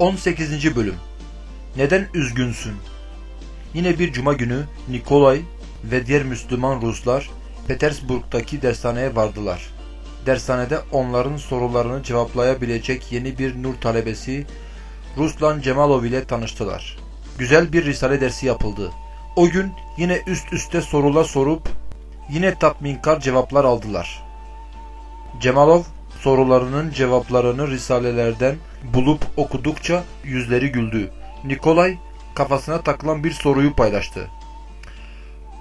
18. Bölüm Neden üzgünsün? Yine bir cuma günü Nikolay ve diğer Müslüman Ruslar Petersburg'daki dershaneye vardılar. Dershanede onların sorularını cevaplayabilecek yeni bir nur talebesi Ruslan Cemalov ile tanıştılar. Güzel bir risale dersi yapıldı. O gün yine üst üste sorular sorup yine tatminkar cevaplar aldılar. Cemalov sorularının cevaplarını risalelerden bulup okudukça yüzleri güldü. Nikolay kafasına takılan bir soruyu paylaştı.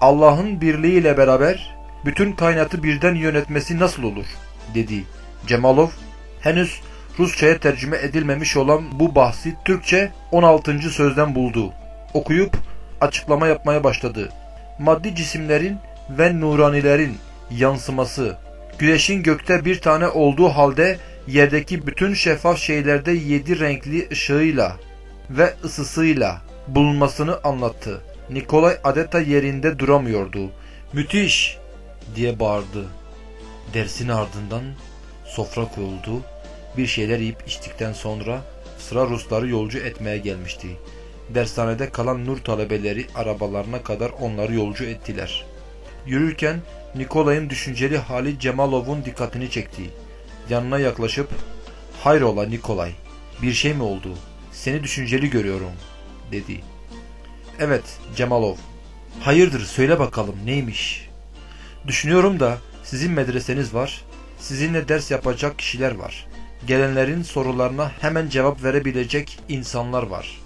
Allah'ın birliğiyle beraber bütün kainatı birden yönetmesi nasıl olur? dedi. Cemalov henüz Rusça'ya tercüme edilmemiş olan bu bahsi Türkçe 16. sözden buldu. Okuyup açıklama yapmaya başladı. Maddi cisimlerin ve nuranilerin yansıması, güneşin gökte bir tane olduğu halde yerdeki bütün şeffaf şeylerde yedi renkli ışığıyla ve ısısıyla bulunmasını anlattı. Nikolay adeta yerinde duramıyordu. Müthiş diye bağırdı. Dersin ardından sofra kuruldu. Bir şeyler yiyip içtikten sonra sıra Rusları yolcu etmeye gelmişti. Dershanede kalan Nur talebeleri arabalarına kadar onları yolcu ettiler. Yürürken Nikolay'ın düşünceli hali Cemalov'un dikkatini çekti. Yanına yaklaşıp "Hayrola Nikolay, bir şey mi oldu? Seni düşünceli görüyorum." dedi. "Evet, Cemalov. Hayırdır söyle bakalım neymiş?" "Düşünüyorum da sizin medreseniz var. Sizinle ders yapacak kişiler var. Gelenlerin sorularına hemen cevap verebilecek insanlar var.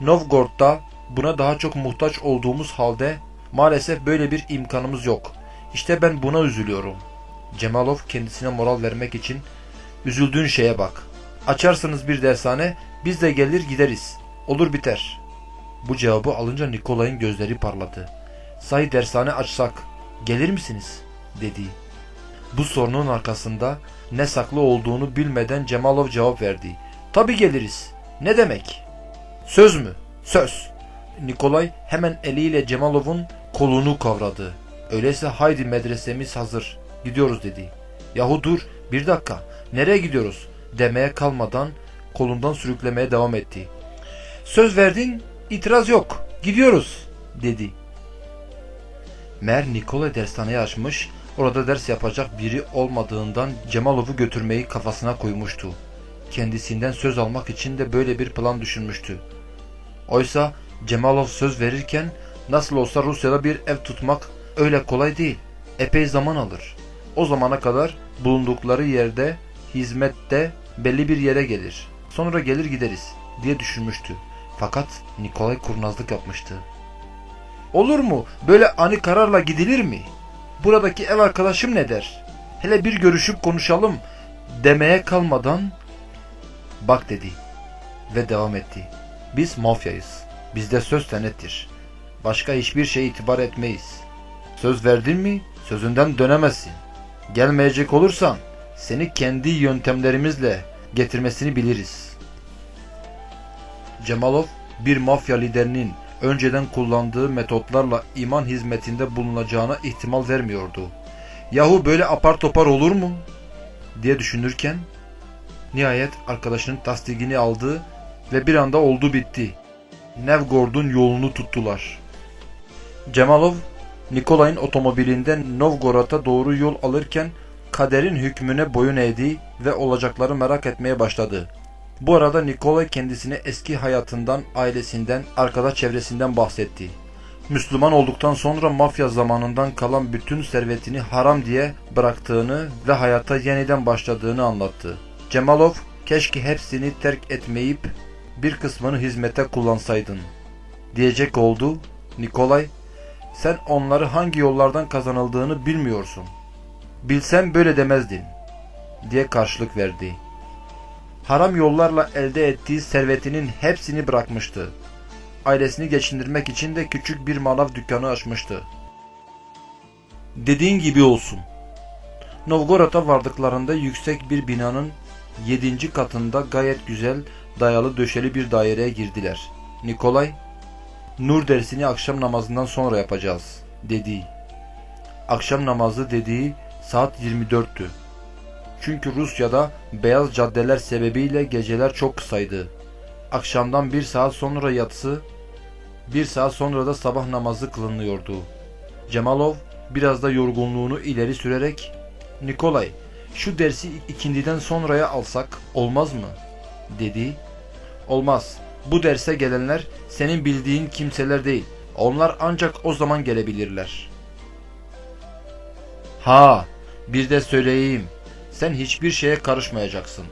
Novgorod'da buna daha çok muhtaç olduğumuz halde maalesef böyle bir imkanımız yok. İşte ben buna üzülüyorum. Cemalov kendisine moral vermek için üzüldüğün şeye bak. Açarsınız bir dershane biz de gelir gideriz. Olur biter. Bu cevabı alınca Nikolay'ın gözleri parladı. Sahi dershane açsak gelir misiniz? dedi. Bu sorunun arkasında ne saklı olduğunu bilmeden Cemalov cevap verdi. Tabi geliriz. Ne demek? Söz mü? Söz. Nikolay hemen eliyle Cemalov'un kolunu kavradı. Öyleyse haydi medresemiz hazır. Gidiyoruz dedi. Yahu dur bir dakika. Nereye gidiyoruz? Demeye kalmadan kolundan sürüklemeye devam etti. Söz verdin itiraz yok. Gidiyoruz dedi. Mer Nikolay dershaneyi açmış Orada ders yapacak biri olmadığından Cemalov'u götürmeyi kafasına koymuştu. Kendisinden söz almak için de böyle bir plan düşünmüştü. Oysa Cemalov söz verirken nasıl olsa Rusya'da bir ev tutmak öyle kolay değil. Epey zaman alır. O zamana kadar bulundukları yerde hizmette belli bir yere gelir. Sonra gelir gideriz diye düşünmüştü. Fakat Nikolay kurnazlık yapmıştı. Olur mu? Böyle ani kararla gidilir mi? buradaki ev arkadaşım ne der? Hele bir görüşüp konuşalım demeye kalmadan bak dedi ve devam etti. Biz mafyayız. Bizde söz senettir. Başka hiçbir şey itibar etmeyiz. Söz verdin mi sözünden dönemezsin. Gelmeyecek olursan seni kendi yöntemlerimizle getirmesini biliriz. Cemalov bir mafya liderinin önceden kullandığı metotlarla iman hizmetinde bulunacağına ihtimal vermiyordu. Yahu böyle apar topar olur mu? diye düşünürken nihayet arkadaşının tasdikini aldı ve bir anda oldu bitti. Nevgord'un yolunu tuttular. Cemalov, Nikolay'ın otomobilinden Novgorod'a doğru yol alırken kaderin hükmüne boyun eğdi ve olacakları merak etmeye başladı. Bu arada Nikolay kendisine eski hayatından, ailesinden, arkadaş çevresinden bahsetti. Müslüman olduktan sonra mafya zamanından kalan bütün servetini haram diye bıraktığını ve hayata yeniden başladığını anlattı. Cemalov, keşke hepsini terk etmeyip bir kısmını hizmete kullansaydın diyecek oldu. Nikolay, sen onları hangi yollardan kazanıldığını bilmiyorsun. Bilsem böyle demezdin diye karşılık verdi haram yollarla elde ettiği servetinin hepsini bırakmıştı. Ailesini geçindirmek için de küçük bir manav dükkanı açmıştı. Dediğin gibi olsun. Novgorod'a vardıklarında yüksek bir binanın yedinci katında gayet güzel dayalı döşeli bir daireye girdiler. Nikolay, Nur dersini akşam namazından sonra yapacağız, dedi. Akşam namazı dediği saat 24'tü. Çünkü Rusya'da beyaz caddeler sebebiyle geceler çok kısaydı. Akşamdan bir saat sonra yatsı, bir saat sonra da sabah namazı kılınıyordu. Cemalov biraz da yorgunluğunu ileri sürerek Nikolay şu dersi ikindiden sonraya alsak olmaz mı? dedi. Olmaz. Bu derse gelenler senin bildiğin kimseler değil. Onlar ancak o zaman gelebilirler. Ha, bir de söyleyeyim. Sen hiçbir şeye karışmayacaksın.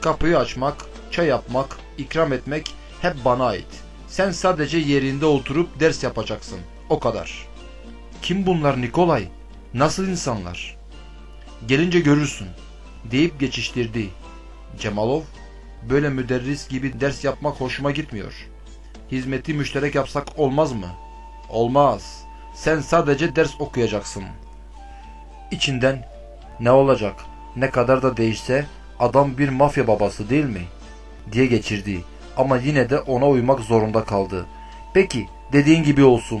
Kapıyı açmak, çay yapmak, ikram etmek hep bana ait. Sen sadece yerinde oturup ders yapacaksın. O kadar. Kim bunlar Nikolay? Nasıl insanlar? Gelince görürsün deyip geçiştirdi. Cemalov böyle müderris gibi ders yapmak hoşuma gitmiyor. Hizmeti müşterek yapsak olmaz mı? Olmaz. Sen sadece ders okuyacaksın. İçinden ne olacak? Ne kadar da değişse adam bir mafya babası değil mi? diye geçirdi. Ama yine de ona uymak zorunda kaldı. Peki dediğin gibi olsun